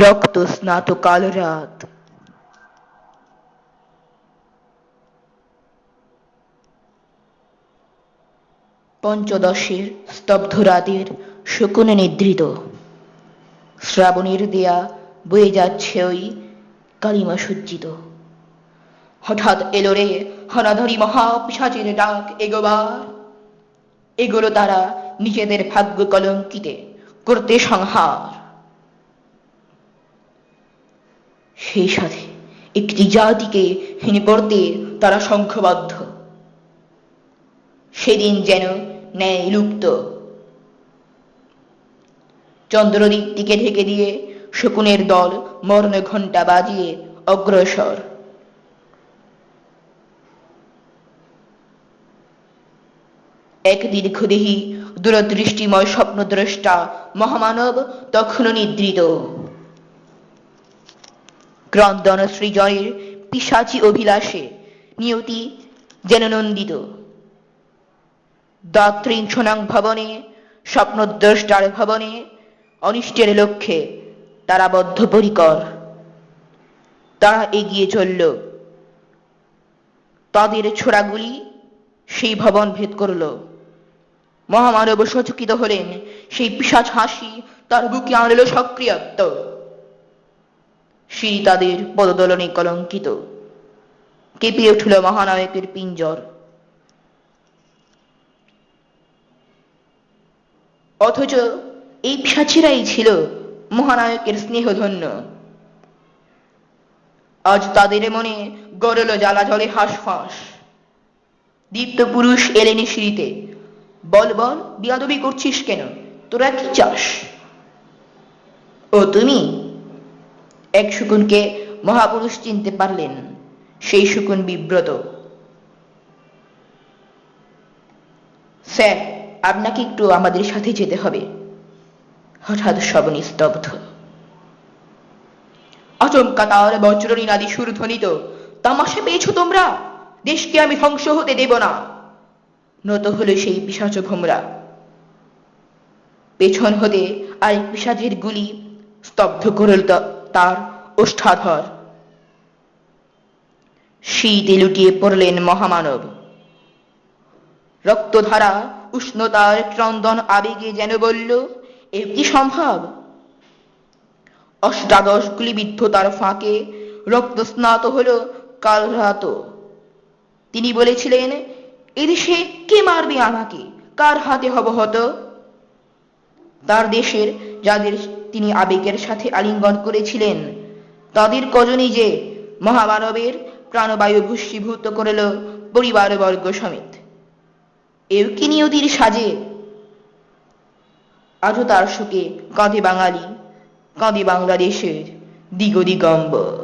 রক্ত স্নাত কাল রাত। পঞ্চদশের স্তব্ধ রাতের শকুনে নিদ্রিত। শ্রাবণের দেয়া বয়ে যাচ্ছে ওই কালিমা সজ্জিত। হঠাৎ এলো রে হনাধরি মহাপিসাচের ডাক এগোবার। এগুলো তারা নিজেদের ভাগ্য কলঙ্কিতে করতে সংহার। সেই সাথে একটি জাতিকে হীন করতে তারা সংঘবদ্ধ সেদিন যেন ন্যায় লুপ্ত। চন্দ্রদ্বীপ দিকে ঢেকে দিয়ে শকুনের দল মর্ণ ঘণ্টা বাজিয়ে অগ্রসর। এক দীর্ঘদেহী দূরদৃষ্টিময় স্বপ্নদ্রষ্টা মহামানব তখনও নিদ্রিত। ক্রন্দন সৃজনের পিসাচি অভিলাষে নিয়তি যেন নন্দিত দাত্রিংসনাং ভবনে, স্বপ্নদ্রষ্টার ভবনে, অনিষ্টের লক্ষ্যে তারা বদ্ধপরিকর। তারা এগিয়ে চলল। তাদের ছোড়াগুলি সেই ভবন ভেদ করল। মহামানব সচকিত হলেন। সেই পিসাচ হাসি তার বুকে আনল সক্রিয়ত্ব। সিঁড়ি তাদের পদদলনে কলঙ্কিত। কেঁপে উঠল মহানায়কের পিঞ্জর। অথচ এই পিসাচিরাই ছিল মহানায়কের স্নেহধন্য। আজ তাদের মনে গড়ল জ্বালা জলে হাঁসফাঁস। দীপ্ত পুরুষ এলেনি সিঁড়িতে। বল বল, বিয়াদবি করছিস কেন? তোরা কি চাস? ও তুমি? এক শকুনকে মহাপুরুষ চিনতে পারলেন। সেই শকুন বিব্রত। স্যার, আপনাকে একটু আমাদের সাথে যেতে হবে। হঠাৎ সব নিস্তব্ধ আচমকা তার বজ্রনী নাদি সুর ধ্বনিত তামাশা পেয়েছ তোমরা? দেশকে আমি ধ্বংস হতে দেব না। নত হলো সেই পিসাচ ভোমরা পেছন হতে আরেক পিসাচের গুলি স্তব্ধ করল তার ওষ্ঠাধর। শীতে লুটিয়ে পড়লেন মহামানব। রক্তধারা উষ্ণতার ক্রন্দন আবেগে যেন বলল, এ কি সম্ভব? অষ্টাদশ গুলিবিদ্ধ তার ফাঁকে রক্ত স্নাত হল কাল রাত তিনি বলেছিলেন, এদেশে কে মারবে আমাকে? কার হাতে হব হত তার দেশের যাদের তিনি আবেগের সাথে আলিঙ্গন করেছিলেন। তাদের কজনই যে মহামানবের প্রাণবায়ু ভূষীভূত করল পরিবারবর্গ সমেত। এও কি নিয়তির সাজে আজও তার শোকে কাঁধে বাঙালি কাঁধে বাংলাদেশের দিগ দিগম্বর